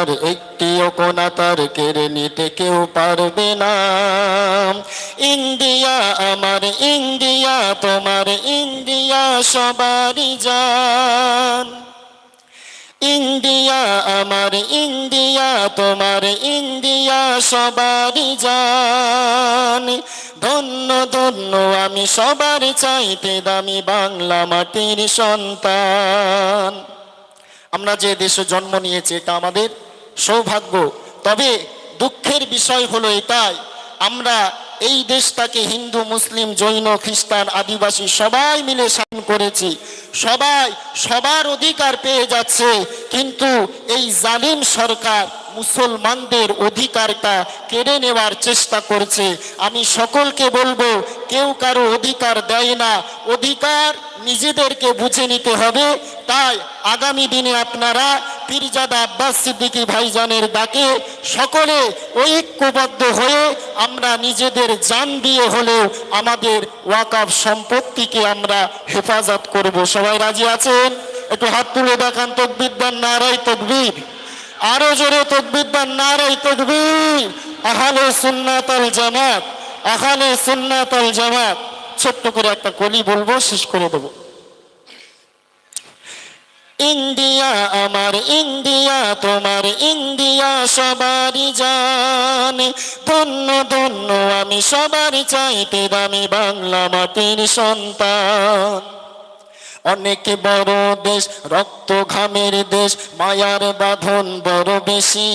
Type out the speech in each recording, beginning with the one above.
আর একটিও কোনা তার কেড়ে নিতে কেউ পারবে না। ইন্ডিয়া আমার ইন্ডিয়া তোমার ইন্ডিয়া সবারই জান। ইন্ডিয়া আমার ইন্ডিয়া তোমার ইন্ডিয়া সবারই জান। ধন্য ধন্য আমি সবার চাইতে দামি বাংলা মাটির সন্তান। আমরা যে দেশে জন্ম নিয়েছি এটা আমাদের সৌভাগ্য। তবে দুঃখের বিষয় হলো এটাই, আমরা এই দেশটাকে হিন্দু, মুসলিম, জৈন, খ্রিস্টান, আদিবাসী সবাই মিলে স্বাধীন করেছি। সবাই, সবার অধিকার পেয়ে যাচ্ছে, কিন্তু এই জালিম সরকার মুসলমানদের অধিকারটা কেড়ে নেওয়ার চেষ্টা করছে। আমি সকলকে বলব, কেউ কারও অধিকার দেয় না। অধিকার নিজেদেরকে বুঝে নিতে হবে। তাই আগামী দিনে আপনারা পীরজাদা আব্বাস সিদ্দিকী ভাইজানের ডাকে সকলে ঐক্যবদ্ধ হয়ে আমরা নিজেদের জান দিয়ে হলেও আমাদের ওয়াকাফ সম্পত্তিকে আমরা হেফাজত করব। সবাই রাজি আছেন? একটু হাত তুলে দেখান তকবিদ্যার নারাই তকবীর। আরও জোরে তকবিদ্যার নারাই তকবীর। আহালে সুন্নাত আল জামাত, আহালে সুন্নাত আল জামাত। ছোট্ট করে একটা কলি বলব, শেষ করে দেবো। ইন্ডিয়া আমার, ইন্ডিয়া তোমার, ইন্ডিয়া সবারই জান। ধন্য ধন্য আমি সবার চাইতে দামি বাংলা মাটির সন্তান। অনেক বড় দেশ রক্ত ঘামের দেশ, মায়ার বাঁধন বড় বেশি।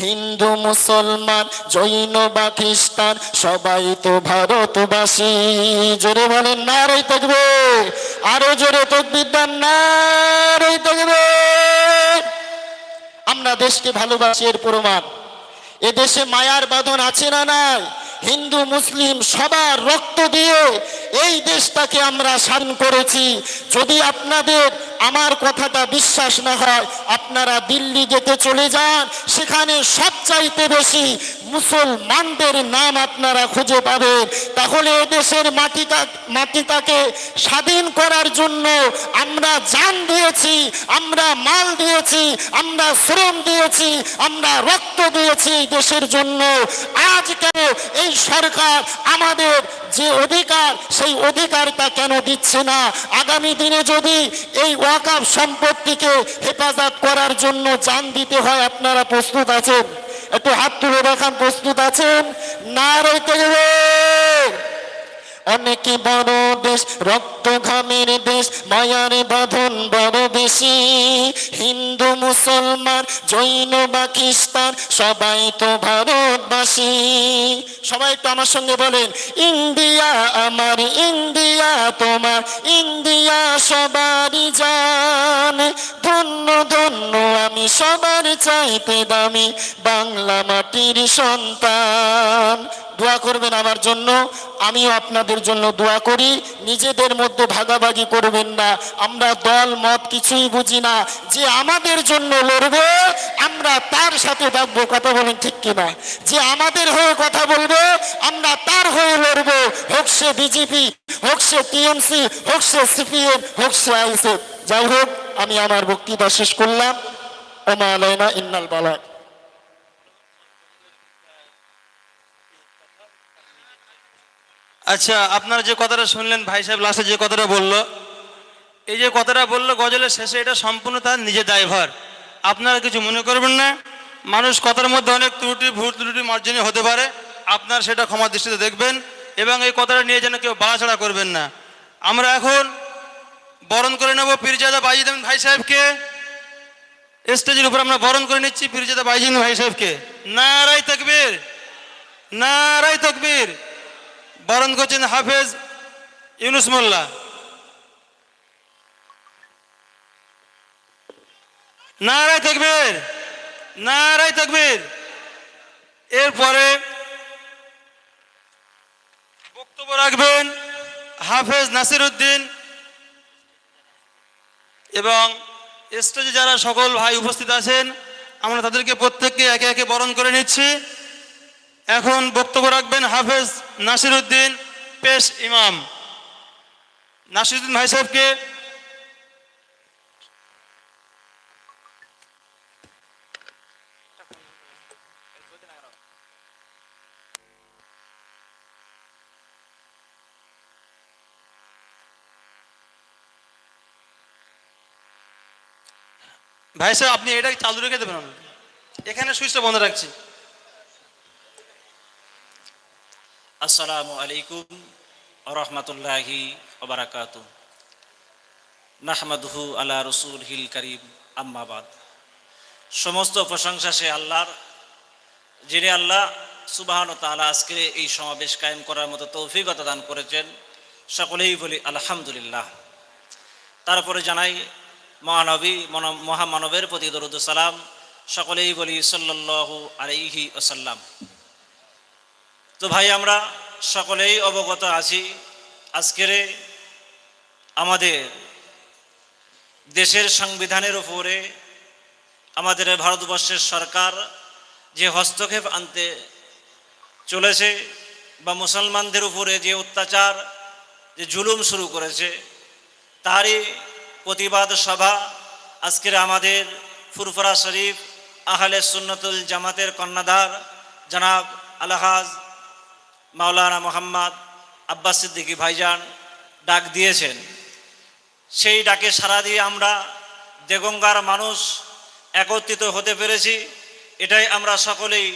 হিন্দু, মুসলমান, জৈন বা খ্রিস্টান, সবাই তো ভারতবাসী। জোরে বলেন না নারই থাকবে আরও জোরে তকবিদ্যান নারই থাকবে আমরা দেশকে ভালোবাসি, এর প্রমাণ। এ দেশে মায়ার বাঁধন আছে না নাই? হিন্দু, মুসলিম, সবার রক্ত দিয়ে এই দেশটাকে আমরা স্বাধীন করেছি। যদি আপনাদের আমার কথাটা বিশ্বাস না হয়, আপনারা দিল্লি যেতে চলে যান, সেখানে সবচাইতে বেশি মুসলমানদের নাম আপনারা খুঁজে পাবেন। তাহলে এদেশের মাটিটা, মাটিটাকে স্বাধীন করার জন্য আমরা জান দিয়েছি, আমরা মাল দিয়েছি, আমরা শ্রম দিয়েছি, আমরা রক্ত দিয়েছি দেশের জন্য আজ কেন এই সরকার আমাদের যে অধিকার, সেই অধিকারটা কেন দিচ্ছে না? আগামী দিনে যদি এই ওয়াকাফ সম্পত্তিকে হেফাজত করার জন্য যান দিতে হয়, আপনারা প্রস্তুত আছেন? একটু হাত তুলে দেখান, প্রস্তুত আছেন? না রইতে অনেকে বড় দেশ রক্ত ঘামের দেশ মায়ার বাঁধন বড় বেশি। হিন্দু, মুসলমান, জৈন পাকিস্তান সবাই তো ভারতবাসী। সবাই তো আমার সঙ্গে বলেন, ইন্ডিয়া আমার, ইন্ডিয়া তোমার, ইন্ডিয়া ধন্য ধন্য, আমি সবার চাইতে দামি বাংলা মাটির সন্তান। দোয়া করবেন আমার জন্য, আমিও আপনাদের জন্য দোয়া করি, নিজেদের মধ্যে ভাগাভাগি করবেন না। আমরা দল, মত কিছুই বুঝি না, যে আমাদের জন্য লড়বে, আমরা তার সাথে থাকব, কথা বলেন ঠিক কিনা? যে আমাদের হয়ে কথা বলবে, আমরা তার হয়ে লড়বো, হোক সে বিজেপি, হোক সে টিএমসি, হোক সে সিপিএম, হোক সে আইসিএফ যাই হোক, আমি আমার বক্তৃতা শেষ করলাম। ইন্নাল বালাক আচ্ছা আপনারা যে কথাটা শুনলেন, ভাই সাহেব লাস্টে যে কথাটা বলল, এই যে কথাটা বলল গজলের শেষে, এটা সম্পূর্ণ তার নিজের দায়ভার। আপনারা কিছু মনে করবেন না, মানুষ কথার মধ্যে অনেক ত্রুটি, ভুল ত্রুটি, মার্জনী হতে পারে, আপনার সেটা ক্ষমা দৃষ্টিতে দেখবেন, এবং এই কথাটা নিয়ে যেন কেউ বাড়াছাড়া করবেন না। আমরা এখন বরণ করে নেব পীরজাদা বাইজিদ ভাই সাহেবকে। স্টেজের উপর আমরা বরণ করে নিচ্ছি পীরজাদা বাইজিদ ভাই সাহেবকে। নারাই তকবীর নারাই তকবীর। বরণ করছেন হাফেজ ইউনুস মোল্লা। নারায় তকবীর নারায় তকবীর। এরপরে বক্তব্য রাখবেন হাফেজ নাসির উদ্দিন এবং স্টেজে যারা সকল ভাই উপস্থিত আছেন, আমরা তাদেরকে প্রত্যেককে একে একে বরণ করে নিচ্ছি। এখন বক্তব্য রাখবেন হাফেজ নাসির উদ্দিন পেশ ইমাম। নাসির উদ্দিন ভাই সাহেবকে ভাই সাহেব, আপনি এটা চালু রেখে দেবেন। এখানে সুইচটা বন্ধ রাখছি। আসসালামু আলাইকুম রহমতুল্লাহি ওবরাকাত নাহমাদহু আলা রসুল হিল করিম আম্মাবাদ সমস্ত প্রশংসা সে আল্লাহর, যিনি আল্লাহ সুবাহন তালা আজকে এই সমাবেশ কায়েম করার মতো তৌফিকতা দান করেছেন। সকলেই বলি আলহামদুলিল্লাহ। তারপরে জানাই মহানবী মন- মহামানবের প্রতি দরুদ সালাম, সকলেই বলি সাল্লাল্লাহু আলাইহি ওসাল্লাম তো ভাই, আমরা সকলেই অবগত আছি আজকের আমাদের দেশের সংবিধানের উপরে, আমাদের ভারতবর্ষের সরকার যে হস্তক্ষেপ আনতে চলেছে বা মুসলমানদের উপরে যে অত্যাচার, যে জুলুম শুরু করেছে, তারই প্রতিবাদ সভা আজকের আমাদের ফুরফুরা শরীফ আহলে সুন্নতুল জামাতের কন্যাদার জনাব আলহাজ মাওলানা মোহাম্মদ আব্বাস সিদ্দিকী ভাইজান ডাক দিয়েছেন। সেই ডাকে সাড়া দিয়ে আমরা দেগঙ্গার মানুষ একত্রিত হতে পেরেছি। এটাই আমরা সকলেই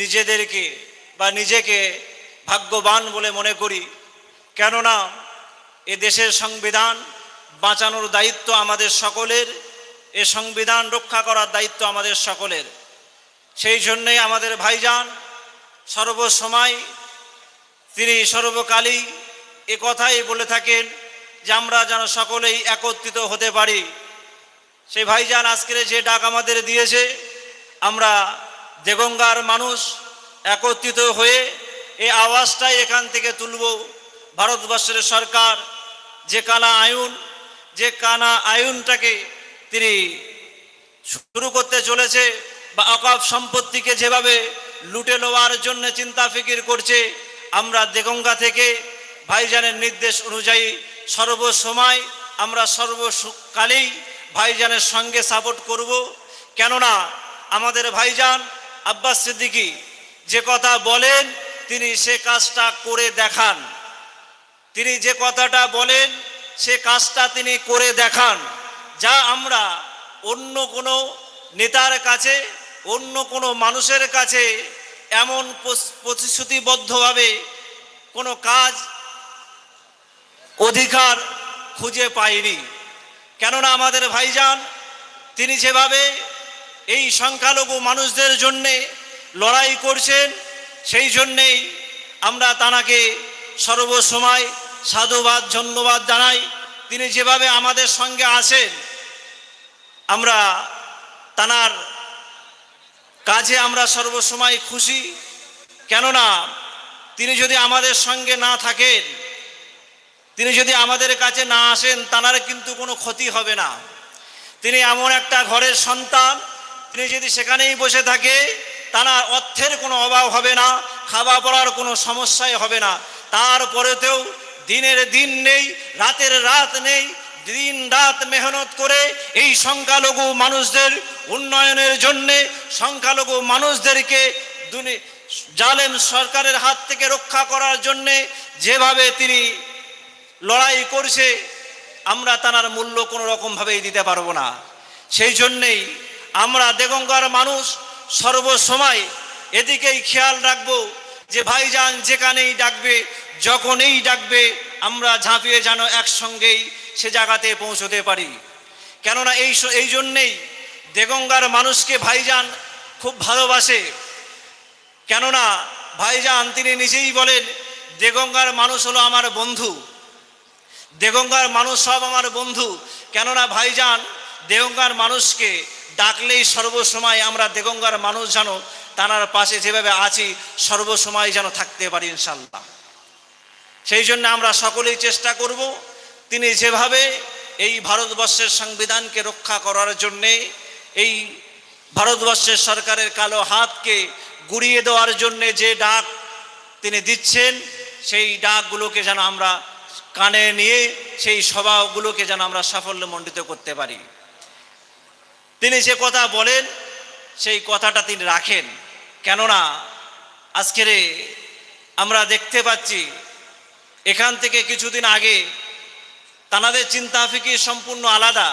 নিজেদেরকে বা নিজেকে ভাগ্যবান বলে মনে করি। কেননা এ দেশের সংবিধান বাঁচানোর দায়িত্ব আমাদের সকলের, এ সংবিধান রক্ষা করার দায়িত্ব আমাদের সকলের। সেই জন্যেই আমাদের ভাইজান সর্বসময় তিনি সর্বকালই এ কথাই বলে থাকেন যে আমরা যেন সকলেই একত্রিত হতে পারি। সেই ভাইজান আজকের যে ডাক আমাদের দিয়েছে, আমরা দেগঙ্গার মানুষ একত্রিত হয়ে এই আওয়াজটাই এখান থেকে তুলব। ভারতবর্ষের সরকার যে কালা আইন যে কানা আইনটাকে তিনি শুরু করতে চলেছে বা অকাপ সম্পত্তিকে যেভাবে লুটে নেওয়ার জন্য চিন্তা ফিকির করছে, আমরা দেগঙ্গা থেকে ভাইজানের নির্দেশ অনুযায়ী সর্বসময় আমরা সর্বকালেই ভাইজানের সঙ্গে সাপোর্ট করব। কেননা আমাদের ভাইজান আব্বাস সিদ্দিকী যে কথা বলেন, তিনি সে কাজটা করে দেখান। তিনি যে কথাটা বলেন সে কাজটা তিনি করে দেখান। যা আমরা অন্য কোনো নেতার কাছে, অন্য কোনো মানুষের কাছে এমন প্রতিশ্রুতিবদ্ধভাবে কোনো কাজ, অধিকার খুঁজে পাইনি। কেননা আমাদের ভাইজান, তিনি যেভাবে এই সংখ্যালঘু মানুষদের জন্যে লড়াই করছেন, সেই জন্যেই আমরা তানাকে সর্বসময় সাধুবাদ, ধন্যবাদ জানাই। তিনি যেভাবে আমাদের সঙ্গে আছেন, আমরা তানার কাজে আমরা সর্বসময় খুশি। কেননা, তিনি যদি আমাদের সঙ্গে না থাকেন, তিনি যদি আমাদের কাছে না আসেন, তানার কিন্তু কোনো ক্ষতি হবে না। তিনি এমন একটা ঘরের সন্তান, তিনি যদি সেখানেই বসে থাকে, তানার অর্থের কোনো অভাব হবে না খাওয়া পড়ার কোনো সমস্যাই হবে না। তারপরেতেও দিনের দিন নেই, রাতের রাত নেই, দিন রাত মেহনত করে এই সংখ্যালঘু মানুষদের উন্নয়নের জন্যে সংখ্যালঘু মানুষদেরকে জালেম সরকারের হাত থেকে রক্ষা করার জন্যে যেভাবে তিনি লড়াই করছে, আমরা তানার মূল্য কোনো রকমভাবেই দিতে পারব না। সেই জন্যেই আমরা দেগঙ্গার মানুষ সর্বসময় এদিকেই খেয়াল রাখব যে ভাইজান যেখানেই ডাকবে, যখনই ডাকবে, আমরা ঝাঁপিয়ে যেন একসঙ্গেই সে জায়গাতে পৌঁছতে পারি। কেননা এই এই জন্যেই দেগঙ্গার মানুষকে ভাইজান খুব ভালোবাসে। কেননা ভাইজান তিনি নিজেই বলেন, দেগঙ্গার মানুষ হলো আমার বন্ধু। দেগঙ্গার মানুষ সব আমার বন্ধু। কেননা ভাইজান দেগঙ্গার মানুষকে ডাকলেই সর্বসময় আমরা দেগঙ্গার মানুষ যেন তানার পাশে যেভাবে আছি, সর্বসময় যেন থাকতে পারি ইনশাল্লাহ সেই জন্য আমরা সকলেই চেষ্টা করব তিনি যেভাবে এই ভারতবর্ষের সংবিধানকে রক্ষা করার জন্যে, এই ভারতবর্ষের সরকারের কালো হাতকে গুড়িয়ে দেওয়ার জন্যে যে ডাক তিনি দিচ্ছেন, সেই ডাকগুলোকে যেন আমরা কানে নিয়ে, সেই সভাগুলোকে যেন আমরা সাফল্যমণ্ডিত করতে পারি। তিনি যে কথা বলেন, সেই কথাটা তিনি রাখেন। কেননা আজকের আমরা দেখতে পাচ্ছি, এখান থেকে কিছুদিন আগে তানাদের চিন্তা ফিকির সম্পূর্ণ আলাদা।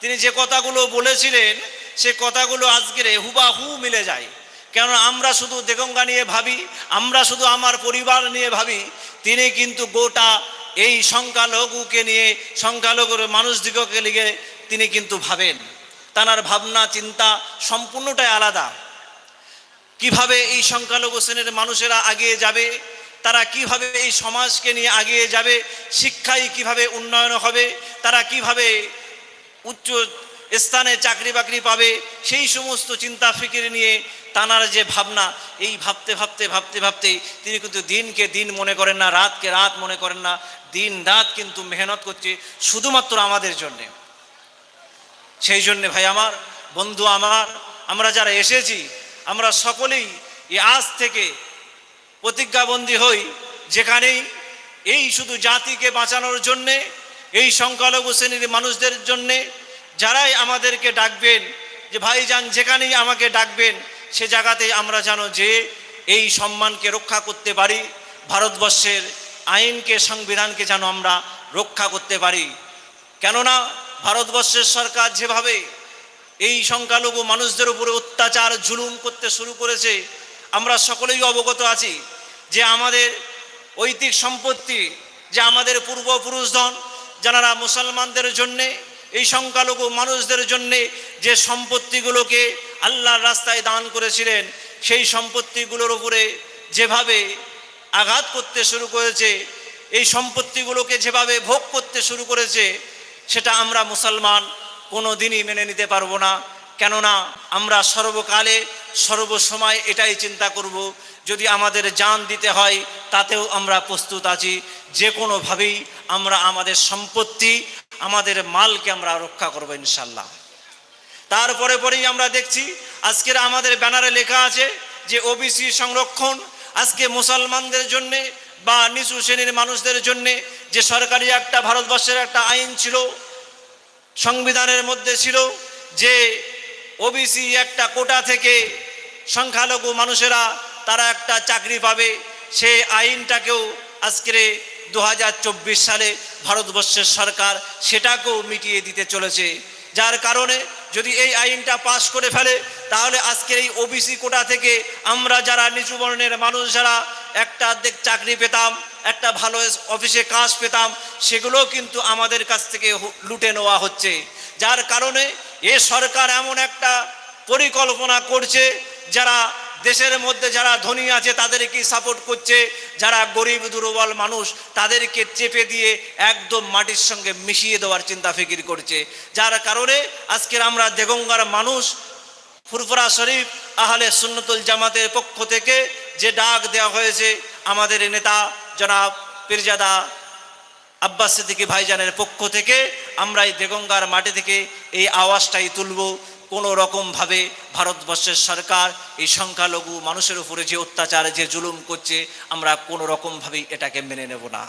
তিনি যে কথাগুলো বলেছিলেন, সে কথাগুলো আজকের হুবাহু মিলে যায়। কেন আমরা শুধু দেগঙ্গা নিয়ে ভাবি, আমরা শুধু আমার পরিবার নিয়ে ভাবি, তিনি কিন্তু গোটা এই সংখ্যালঘুকে নিয়ে, সংখ্যালঘুর মানুষদিগকে লিগে তিনি কিন্তু ভাবেন। তানার ভাবনা, চিন্তা সম্পূর্ণটাই আলাদা। কীভাবে এই সংখ্যালঘু শ্রেণির মানুষেরা আগিয়ে যাবে? তারা কীভাবে এই সমাজকে নিয়ে আগিয়ে যাবে? শিক্ষায় কীভাবে উন্নয়ন হবে? তারা কীভাবে উচ্চ স্থানে চাকরি বাকরি পাবে? সেই সমস্ত চিন্তা ফিকির নিয়ে তানার যে ভাবনা, এই ভাবতে ভাবতে ভাবতে ভাবতে তিনি কিন্তু দিনকে দিন মনে করেন না, রাতকে রাত মনে করেন না, দিন রাত কিন্তু মেহনত করছে শুধুমাত্র আমাদের জন্যে। সেই জন্যে ভাই আমার, বন্ধু আমার, আমরা যারা এসেছি আমরা সকলেই এই আজ থেকে প্রতিজ্ঞাবন্দী হই যেখানেই এই শুধু জাতিকে বাঁচানোর জন্যে, এই সংখ্যালঘু শ্রেণির মানুষদের জন্যে যারাই আমাদেরকে ডাকবেন, যে ভাইজান যেখানেই আমাকে ডাকবেন, সে জায়গাতেই আমরা জানো যে এই সম্মানকে রক্ষা করতে পারি, ভারতবর্ষের আইনকে, সংবিধানকে যেন আমরা রক্ষা করতে পারি। কেননা ভারতবর্ষের সরকার যেভাবে এই সংখ্যালঘু মানুষদের উপরে অত্যাচার, জুলুম করতে শুরু করেছে। আমরা সকলেই অবগত আছি যে আমাদের ঐতিক সম্পত্তি, যে আমাদের পূর্বপুরুষগণ যারা মুসলমানদের জন্যে, এই সংখ্যালঘু মানুষদের জন্যে যে সম্পত্তিগুলোকে আল্লাহর রাস্তায় দান করেছিলেন, সেই সম্পত্তিগুলোর উপরে যেভাবে আঘাত করতে শুরু করেছে, এই সম্পত্তিগুলোকে যেভাবে ভোগ করতে শুরু করেছে, সেটা আমরা মুসলমান কোনো দিনই মেনে নিতে পারব না। কেননা আমরা সর্বকালে, সর্বসময় এটাই চিন্তা করব, যদি আমাদের জান দিতে হয়, তাতেও আমরা প্রস্তুত আছি। যে কোনোভাবেই আমরা আমাদের সম্পত্তি, আমাদের মালকে আমরা রক্ষা করব ইনশাল্লাহ তারপরে পরেই আমরা দেখছি, আজকের আমাদের ব্যানারে লেখা আছে যে ওবিসি সংরক্ষণ, আজকে মুসলমানদের জন্যে বা নিচু শ্রেণির মানুষদের জন্যে যে সরকারি একটা, ভারতবর্ষের একটা আইন ছিল সংবিধানের মধ্যে ছিল যে ওবিসি একটা কোটা থেকে সংখ্যালঘু মানুষেরা তারা একটা চাকরি পাবে। সে আইনটাকেও আজকের দু হাজার চব্বিশ সালে ভারতবর্ষের সরকার সেটাকেও মিটিয়ে দিতে চলেছে। যার কারণে যদি এই আইনটা পাশ করে ফেলে, তাহলে আজকের এই ওবিসি কোটা থেকে আমরা যারা নিচু বর্ণের মানুষ, যারা একটা অর্ধেক চাকরি পেতাম, একটা ভালো অফিসে কাজ পেতাম সেগুলো কিন্তু আমাদের কাছ থেকে লুটে নেওয়া হচ্ছে। যার কারণে এ সরকার এমন একটা পরিকল্পনা করছে, যারা দেশের মধ্যে যারা ধনী আছে, তাদেরকে সাপোর্ট করছে? যারা গরিব, দুর্বল মানুষ, তাদেরকে চেপে দিয়ে একদম মাটির সঙ্গে মিশিয়ে দেওয়ার চিন্তা ফিকির করছে। যার কারণে আজকের আমরা দেগঙ্গার মানুষ, ফুরফুরা শরীফ, আহলে সুন্নতুল জামাতের পক্ষ থেকে যে ডাক দেওয়া হয়েছে, আমাদের নেতা জনাব পীরজাদা আব্বাস সিদ্দিকী ভাইজানের পক্ষ থেকে আমরা এই দেগঙ্গার মাটি থেকে এই আওয়াজটাই তুলব। কোনো রকমভাবে ভারতবর্ষের সরকার এই সংখ্যালঘু মানুষের উপরে যে অত্যাচার, যে জুলুম করছে, আমরা কোনো রকমভাবেই এটাকে মেনে নেব না।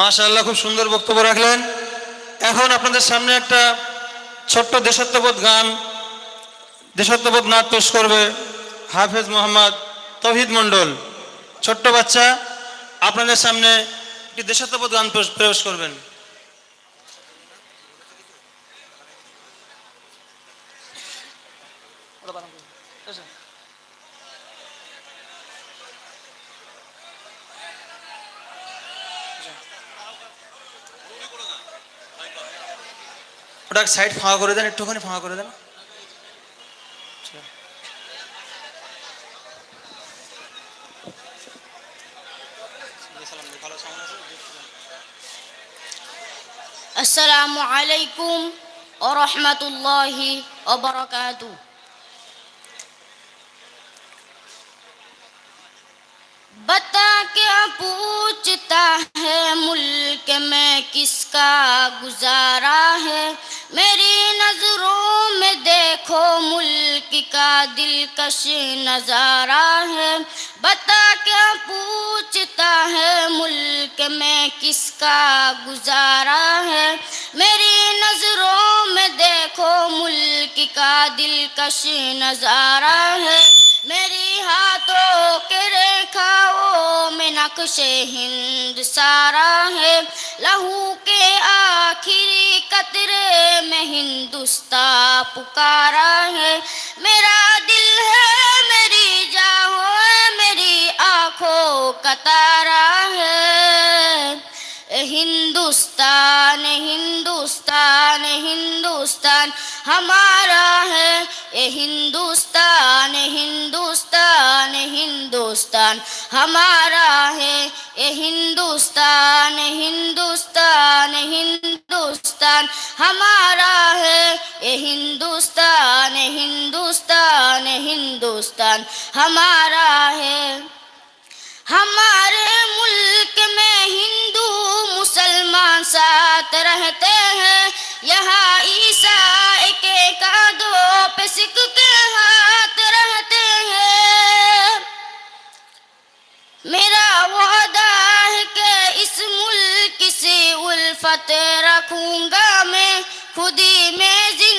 মাশাআল্লাহ, খুব সুন্দর বক্তব্য রাখলেন। এখন আপনাদের সামনে একটা ছোট্ট দেশাত্মবোধ গান, দেশাত্মবোধ নাচ পেশ করবে হাফেজ মোহাম্মদ তহিদ মণ্ডল। ছোট্ট বাচ্চা, আপনাদের সামনে একটি দেশাত্মবোধ গান পেশ করবেন। ওটা সাইড ফাঁকা করে দেন একটুখানি ফাঁকা করে দেন। আসসালামু আলাইকুম ও রহমতুল্লাহি بتا کیا پوچھتا ہے ملک میں کس کا گزارا ہے۔ میری نظروں میں دیکھو ملک کا دلکش نظارہ ہے۔ بتا کیا پوچھتا ہے ملک میں کس کا گزارا ہے۔ میری نظروں میں دیکھو ملک کا دلکش نظارہ ہے۔ میری ہاتھوں کے رکھاؤں میں نقش ہند سارا ہے۔ لہو کے آخری قطرے میں ہندوستان پکارا ہے۔ میرا دل ہے، میری جاؤں ہے، میری آنکھوں کا تارا ہے۔ ہندوستان ہندوستان ہندوستان، ہمارا ہے۔ اے ہندوستان ہندوستان ہندوستان، ہمارا ہے۔ اے ہندوستان ہندوستان ہندوستان، ہمارا ہے۔ اے ہندوستان ہندوستان ہندوستان، ہمارا ہے۔ ہمارے ملک میں ہندو مسلمان ساتھ رہتے ہیں۔ یہاں عیسیٰ ایک کادوں پہ سکھ کے ہاتھ رہتے ہیں۔ میرا وعدہ ہے کہ اس ملک سے الفت رکھوں گا میں، خود ہی میں جی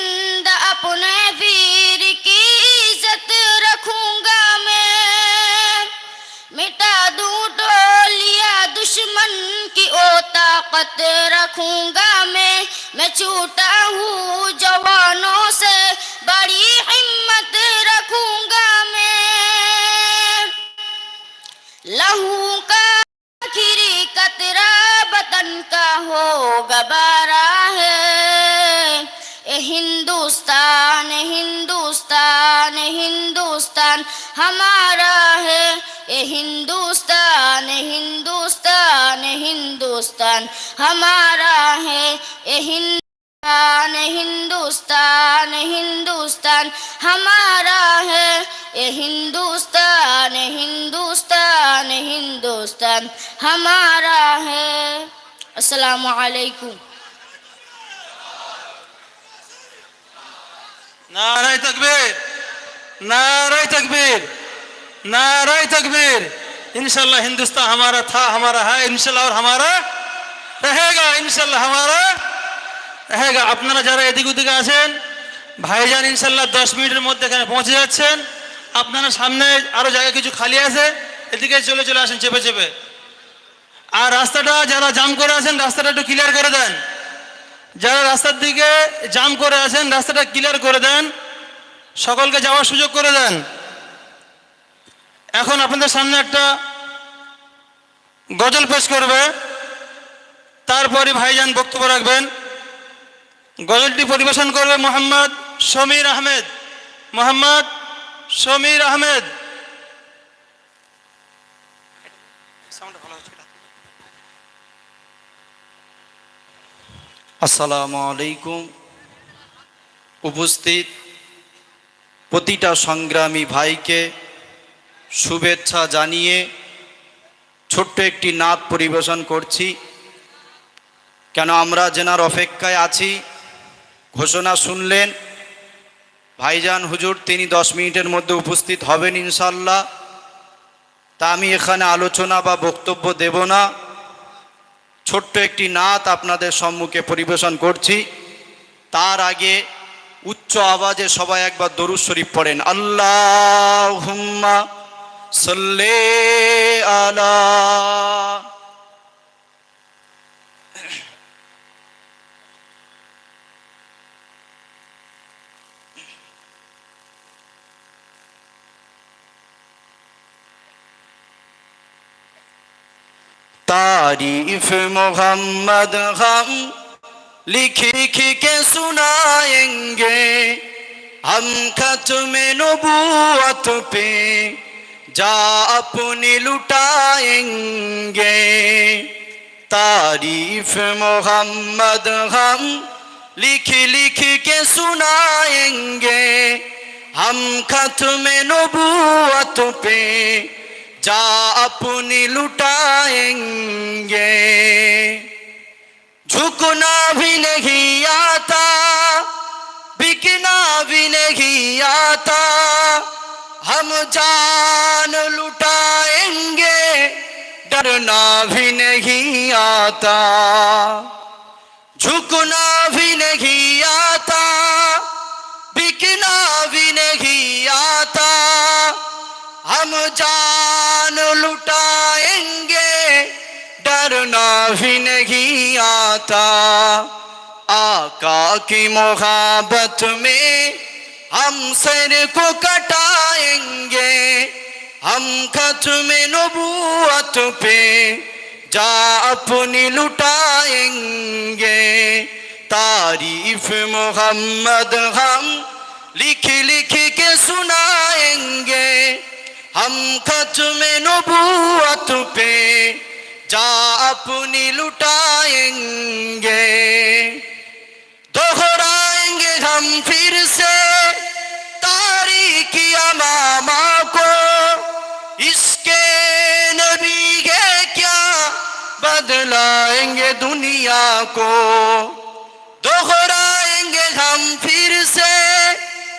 دشمن کی او طاقت رکھوں گا میں۔ میں چھوٹا ہوں جوانوں سے، بڑی ہمت رکھوں گا میں۔ لہو کا آخری قطرہ بطن کا ہو گبارہ ہے۔ اے ہندوستان ہندوستان ہندوستان ہمارا ہے۔ اے ہندوستان ہندوستان۔ ہمارا ہے یہ ہندوستان ہندوستان ہندوستان۔ ہمارا ہے یہ ہندوستان ہندوستان ہندوستان۔ ہمارا ہے۔ السلام علیکم۔ نعرہ تکبیر نعرہ تکبیر نعرہ تکبیر۔ इंशाल्लाह हिंदुस्तान हमारा था हमारा है इंशाल्लाह और हमारा रहेगा इंशाल्लाह हमारा रहेगा আপনারা যারা এদিক ওদিকে আছেন ভাইজান ইনশাল্লাহ দশ মিনিটের মধ্যে এখানে পৌঁছে যাচ্ছেন আপনারা সামনে আরো জায়গা কিছু খালি আছে এদিকে চলে চলে আসেন চেপে চেপে আর রাস্তাটা যারা জাম করে আছেন রাস্তাটা একটু ক্লিয়ার করে দেন যারা রাস্তার দিকে জাম করে আছেন রাস্তাটা ক্লিয়ার করে দেন সকলকে যাওয়ার সুযোগ করে দেন এখন আপনাদের সামনে একটা গজল পেশ করবে। তারপরে ভাইজান বক্তব্য রাখবেন। গজলটি পরিবেশন করবে মোহাম্মদ সমীর আহমেদ। মোহাম্মদ সমীর আহমেদ। আসসালামু আলাইকুম। উপস্থিত প্রতিটা সংগ্রামী ভাইকে শুভেচ্ছা জানিয়ে ছোট্ট একটি নাদ পরিবেশন করছি। কেন আমরা জেনার অপেক্ষায় আছি? ঘোষণা শুনলেন। ভাইজান হুজুর, তিনি দশ মিনিটের মধ্যে উপস্থিত হবেন ইনশাল্লাহ তা আমি এখানে আলোচনা বা বক্তব্য দেব না। ছোট্ট একটি নাত আপনাদের সম্মুখে পরিবেশন করছি। তার আগে উচ্চ আওয়াজে সবাই একবার দরুদ শরীফ পড়েন। আল্লাহ হুম্মা صل على तारीफ मोहम्मद हम लिखी खी के सुनाएंगे हम खत में नबूवत पे جا اپنی لٹائیں گے۔ تعریف محمد ہم لکھ لکھ کے سنائیں گے۔ ہم خط میں نبوت پہ جا اپنی لٹائیں گے۔ جھکنا بھی نہیں آتا، بکنا بھی نہیں آتا۔ ہم جان لٹائیں گے، ڈرنا بھی نہیں آتا۔ جھکنا بھی نہیں آتا، بکنا بھی نہیں آتا۔ ہم جان لٹائیں گے، ڈرنا بھی نہیں آتا۔ آقا کی محبت میں हम सर को कटाएंगे हम खत्म नबूवत पे जा अपनी लुटाएंगे तारीफ मोहम्मद हम लिख लिख के सुनाएंगे हम खत्म नबूवत पे जा अपनी लुटाएंगे दोहराएंगे हम फिर से کیا ماما کو؟ اس کے نبی ہے کیا؟ بدلائیں گے دنیا کو۔ دہرائیں گے ہم پھر سے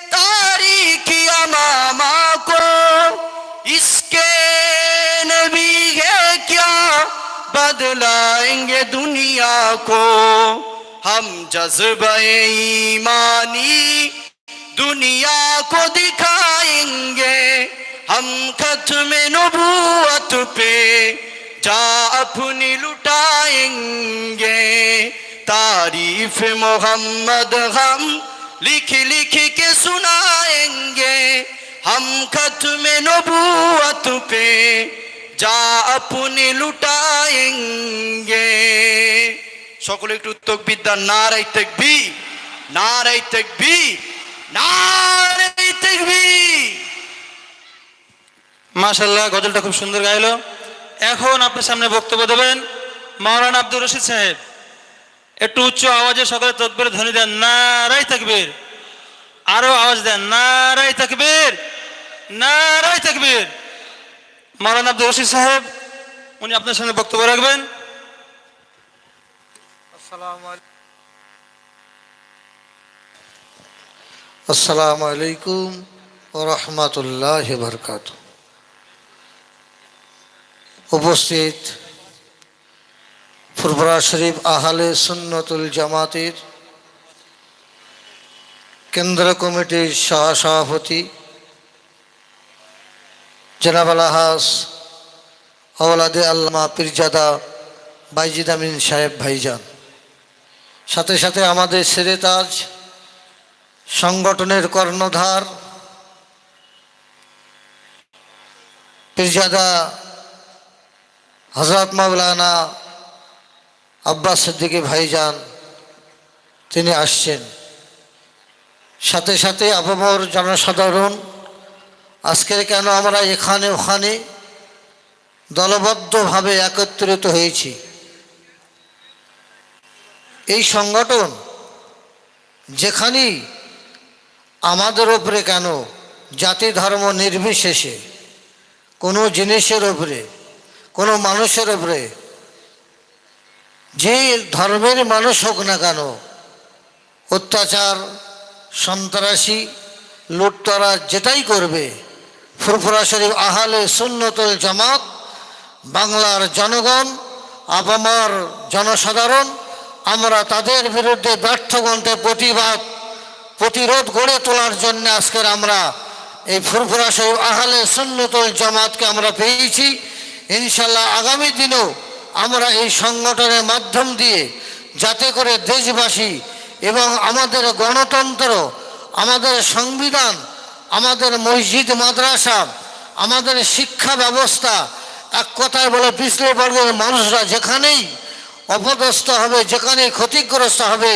تاریخ کیا ماما کو۔ اس کے نبی ہے کیا؟ بدلائیں گے دنیا کو۔ ہم جذبہ ایمانی दुनिया को दिखाएंगे हम खत्म नबूवत पे जा अपनी लुटाएंगे तारीफ मोहम्मद हम लिख लिख के सुनाएंगे हम खत्म नबूवत पे जा अपनी लुटाएंगे সকলে একটু তকবিদ্যা নারাই তেকবি নারাই তেকবি মাশাল্লাহ গজলটা খুব সুন্দর গাইল। এখন আপনার সামনে বক্তব্য দেবেন মাওলানা আব্দুর রশিদ সাহেব। একটু উচ্চ আওয়াজে সকালে তকবির ধ্বনি দেন, নারাই তাকবীর। আরও আওয়াজ দেন, নারাই তাকবীর নারাই তাকবীর। মাওলানা আব্দুর রশিদ সাহেব, উনি আপনার সামনে বক্তব্য রাখবেন। আসসালামু আলাইকুম। রহমতুল্লাহ বরকাত উপস্থিত ফুরফুরা শরীফ আহলে সুন্নতুল জামাতের কেন্দ্র কমিটির সহসভাপতি জনাব আলহাস আওলাদে আল্লামা পীরজাদা বাইজিদ আমিন সাহেব ভাইজান। সাথে সাথে আমাদের সেরেতাজ সংগঠনের কর্ণধার পীরজাদা হজরত মাওলানা আব্বাস সিদ্দিকী ভাইজান তিনি আসছেন। সাথে সাথে আবমর জনসাধারণ, আজকের কেন আমরা এখানে ওখানে দলবদ্ধভাবে একত্রিত হয়েছি? এই সংগঠন যেখানেই আমাদের ওপরে কেন? জাতি ধর্ম নির্বিশেষে। কোনো জিনিসের ওপরে কোনো মানুষের ওপরে যে ধর্মের মানুষ হোক না কেন, অত্যাচার, সন্ত্রাসী লুটতরা যেটাই করবে, ফুরফুরা শরীফ, আহালে সুন্নতুল জামাত, বাংলার জনগণ, আপামার জনসাধারণ, আমরা তাদের বিরুদ্ধে ব্যর্থ গ্রন্থে প্রতিবাদ প্রতিরোধ গড়ে তোলার জন্য আজকের আমরা এই ফুরফুরা শরীফ আহলে সুন্নতুল জামাতকে আমরা পেয়েছি। ইনশাল্লাহ আগামী দিনেও আমরা এই সংগঠনের মাধ্যম দিয়ে যাতে করে দেশবাসী এবং আমাদের গণতন্ত্র, আমাদের সংবিধান, আমাদের মসজিদ, মাদ্রাসা, আমাদের শিক্ষা ব্যবস্থা, এক কথায় বলে পিছলে বর্গের মানুষরা যেখানেই অপদস্থ হবে, যেখানে ক্ষতিগ্রস্ত হবে,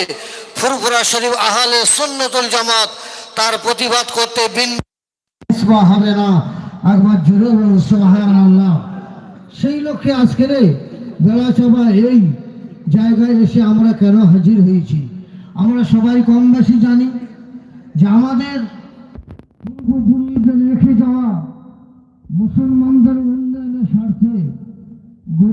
ফুরফুরা শরীফ আহালে সুন্নতুল জামাত, তার প্রতিবাদ করতে হবে না একবার বলুন সেই লক্ষ্যে আজকের এই বেলাচবা এই জায়গায় এসে আমরা কেন হাজির হয়েছি? আমরা সবাই কম বেশি জানি যে আমাদের রেখে যাওয়া মুসলমানদের উন্নয়নের স্বার্থে